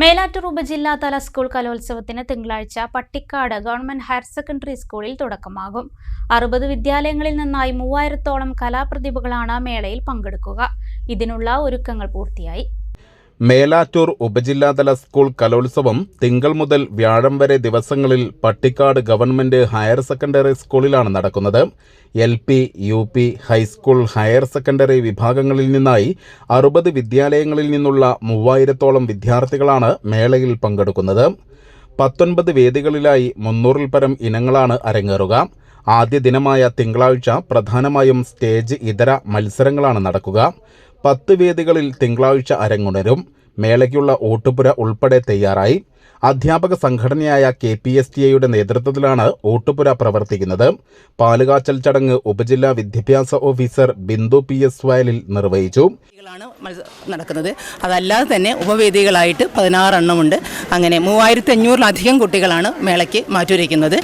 Melattur ഉപജില്ലാതല school കലോത്സവത്തിന് തിങ്കളാഴ്ച Pattikkad government higher secondary സ്കൂളിൽ തുടക്കമാകും. അറുപത് വിദ്യാലയങ്ങളിൽ നിന്നായി മൂവായിരത്തോളം കലാപ്രതിഭകളാണ് മേളയിൽ പങ്കെടുക്കുക. ഇതിനുള്ള ഒരുക്കങ്ങൾ പൂർത്തിയായി. മേലാറ്റൂർ ഉപജില്ലാതല സ്കൂൾ കലോത്സവം തിങ്കൾ മുതൽ വ്യാഴം വരെ ദിവസങ്ങളിൽ പട്ടിക്കാട് ഗവൺമെന്റ് ഹയർ സെക്കൻഡറി സ്കൂളിലാണ് നടക്കുന്നത്. L P U P high school higher secondary വിഭാഗങ്ങളിൽ നിന്നായി അറുപത് വിദ്യാലയങ്ങളിൽ നിന്നുള്ള മൂവായിരത്തോളം വിദ്യാർത്ഥികളാണ് മേളയിൽ പങ്കെടുക്കുന്നത്. പത്തൊൻപത് വേദികളിലായി മുന്നൂറിൽ പരം ഇനങ്ങളാണ് അരങ്ങേറുക. ആദ്യ ദിനമായ തിങ്കളാഴ്ച പ്രധാനമായും സ്റ്റേജ് ഇതര മത്സരങ്ങളാണ് നടക്കുക. പത്ത് വേദികളിൽ തിങ്കളാഴ്ച അരങ്ങുണരും. മേളയ്ക്കുള്ള ഓട്ടുപുര ഉൾപ്പെടെ തയ്യാറായി. അധ്യാപക സംഘടനയായ കെ പി എസ് ടി എയുടെ നേതൃത്വത്തിലാണ് ഓട്ടുപുര പ്രവർത്തിക്കുന്നത്. പാലുകാച്ചൽ ചടങ്ങ് ഉപജില്ലാ വിദ്യാഭ്യാസ ഓഫീസർ ബിന്ദു പി എസ് വയലിൽ നിർവഹിച്ചു. നടക്കുന്നത്. അതല്ലാതെ തന്നെ ഉപവേദികളായിട്ട് പതിനാറെണ്ണമുണ്ട്. അങ്ങനെ മൂവായിരത്തി അഞ്ഞൂറിലധികം കുട്ടികളാണ് മേളയ്ക്ക് മാറ്റുരയ്ക്കുന്നത്.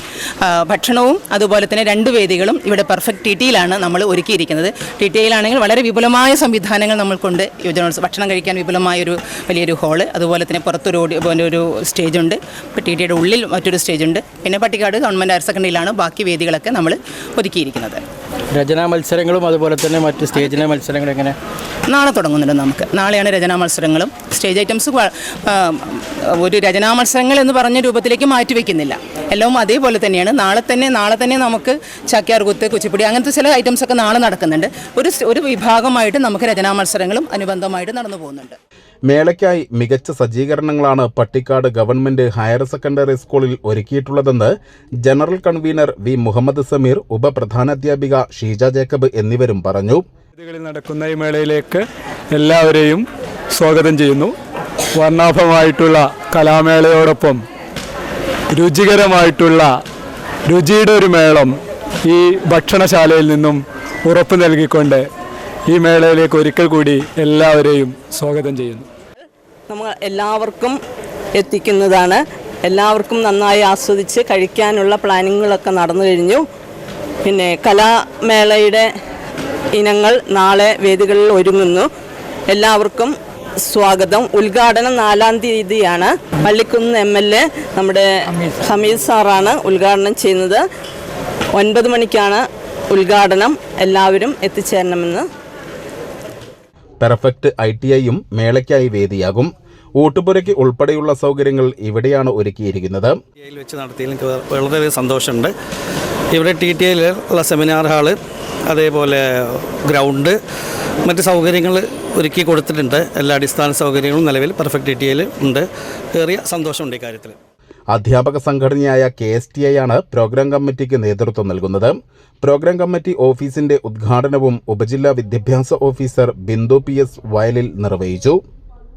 ഭക്ഷണവും അതുപോലെ തന്നെ രണ്ട് വേദികളും ഇവിടെ പെർഫെക്റ്റ് ടി ടിയിലാണ് നമ്മൾ ഒരുക്കിയിരിക്കുന്നത്. ടി ടിയിലാണെങ്കിൽ വളരെ വിപുലമായ സംവിധാനങ്ങൾ നമ്മൾക്കുണ്ട്. യുവജനോത്സവം ഭക്ഷണം കഴിക്കാൻ വിപുലമായൊരു വലിയൊരു ഹാൾ അതുപോലെ തന്നെ പുറത്തൊരു ഒരു സ്റ്റേജുണ്ട്. ഇപ്പോൾ ടി ടിയുടെ ഉള്ളിൽ മറ്റൊരു സ്റ്റേജുണ്ട്. പിന്നെ പട്ടിക്കാട് ഗവൺമെന്റ് ഹയർ സെക്കൻഡറിയിലാണ് ബാക്കി വേദികളൊക്കെ നമ്മൾ ഒരുക്കിയിരിക്കുന്നത് രചനാ മത്സരങ്ങളും അതുപോലെ തന്നെ മറ്റ് സ്റ്റേജിലെ മത്സരങ്ങളും എങ്ങനെ? നാളെ തുടങ്ങുന്നുണ്ട് നമുക്ക്. നാളെയാണ് രചനാ മത്സരങ്ങളും. സ്റ്റേജ് ഐറ്റംസ് ഒരു രചനാ മത്സരങ്ങൾ എന്ന് പറഞ്ഞ രൂപത്തിലേക്ക് മാറ്റി വെക്കുന്നില്ല. എല്ലാം അതേപോലെ തന്നെയാണ്. നാളെ തന്നെ നാളെ തന്നെ നമുക്ക് ചാക്യാർകുത്ത് കുച്ചിപ്പുടി അങ്ങനത്തെ ചില ഐറ്റംസ് ഒക്കെ നാളെ നടക്കുന്നുണ്ട്. ഒരു ഒരു വിഭാഗമായിട്ട് നമുക്ക് രചനാ മത്സരങ്ങളും അനുബന്ധമായിട്ട് നടന്നു പോകുന്നുണ്ട്. മേളയ്ക്കായി മികച്ച സജ്ജീകരണങ്ങളാണ് പട്ടിക്കാട് ഗവൺമെന്റ് ഹയർ സെക്കൻഡറി സ്കൂളിൽ ഒരുക്കിയിട്ടുള്ളതെന്ന് general convener V Muhammad Sameer ഉപപ്രധാനാധ്യാപിക Sheeja Jacob എന്നിവരും പറഞ്ഞു. നടക്കുന്ന ഈ മേളയിലേക്ക് എല്ലാവരെയും സ്വാഗതം ചെയ്യുന്നു. വർണാഭമായിട്ടുള്ള കലാമേളയോടൊപ്പം രുചികരമായിട്ടുള്ള രുചിയുടെ ഒരു മേളം ഈ ഭക്ഷണശാലയിൽ നിന്നും ഉറപ്പ് നൽകിക്കൊണ്ട് ഈ മേളയിലേക്ക് ഒരിക്കൽ കൂടി എല്ലാവരെയും സ്വാഗതം ചെയ്യുന്നു. നമ്മൾ എല്ലാവർക്കും എത്തിക്കുന്നതാണ്. എല്ലാവർക്കും നന്നായി ആസ്വദിച്ച് കഴിക്കാനുള്ള പ്ലാനിങ്ങുകളൊക്കെ നടന്നു കഴിഞ്ഞു. പിന്നെ കലാമേളയുടെ ഇനങ്ങൾ നാളെ വേദികളിൽ ഒരുങ്ങുന്നു. എല്ലാവർക്കും സ്വാഗതം. ഉദ്ഘാടനം നാലാം തീയതിയാണ്. പള്ളിക്കുന്ന് എം എൽ എ നമ്മുടെ ഹമീദ് സാറാണ് ഉദ്ഘാടനം ചെയ്യുന്നത്. ഒൻപത് മണിക്കാണ് ഉദ്ഘാടനം. എല്ലാവരും എത്തിച്ചേരണമെന്ന്. പെർഫെക്റ്റ് ഐ ടി ഐയും മേളയ്ക്കായി വേദിയാകും. ഊട്ടുപുരയ്ക്ക് ഉൾപ്പെടെയുള്ള സൗകര്യങ്ങൾ ഇവിടെയാണ് ഒരുക്കിയിരിക്കുന്നത്. വെച്ച് നടത്തിയതിൽ എനിക്ക് വളരെയധികം സന്തോഷമുണ്ട്. ഇവിടെ ടി ടി ഐയിൽ ഉള്ള സെമിനാർ ഹാൾ അതേപോലെ ഗ്രൗണ്ട് മറ്റ് സൗകര്യങ്ങൾ ഒരുക്കി കൊടുത്തിട്ടുണ്ട്. എല്ലാ അടിസ്ഥാന സൗകര്യങ്ങളും നിലവിൽ പെർഫെക്റ്റ് ടി ടി ഉണ്ട്. ഏറിയ സന്തോഷമുണ്ട് ഈ കാര്യത്തിൽ. അധ്യാപക സംഘടനയായ കെ എസ് ടി ഐ ആണ് പ്രോഗ്രാം കമ്മിറ്റിക്ക് നേതൃത്വം നൽകുന്നത്. പ്രോഗ്രാം കമ്മിറ്റി ഓഫീസിന്റെ ഉദ്ഘാടനവും ഉപജില്ലാ വിദ്യാഭ്യാസ ഓഫീസർ ബിന്ദു പി എസ് വയലിൽ നിർവഹിച്ചു.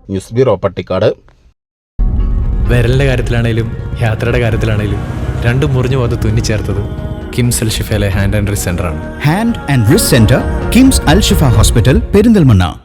News bureau Pattikkad. വിരലിന്റെ കാര്യത്തിലാണേലും യാത്രയുടെ കാര്യത്തിലാണേലും രണ്ടും മുറിഞ്ഞു പോകാതെ തുന്നിച്ചേർത്തത് കിംസ് അൽ ഷിഫയിലെ ഹാൻഡ് ആൻഡ് റിസ് സെന്റർ ആണ്. Hand and wrist centre KIMS Al Shifa hospital Perinthalmanna.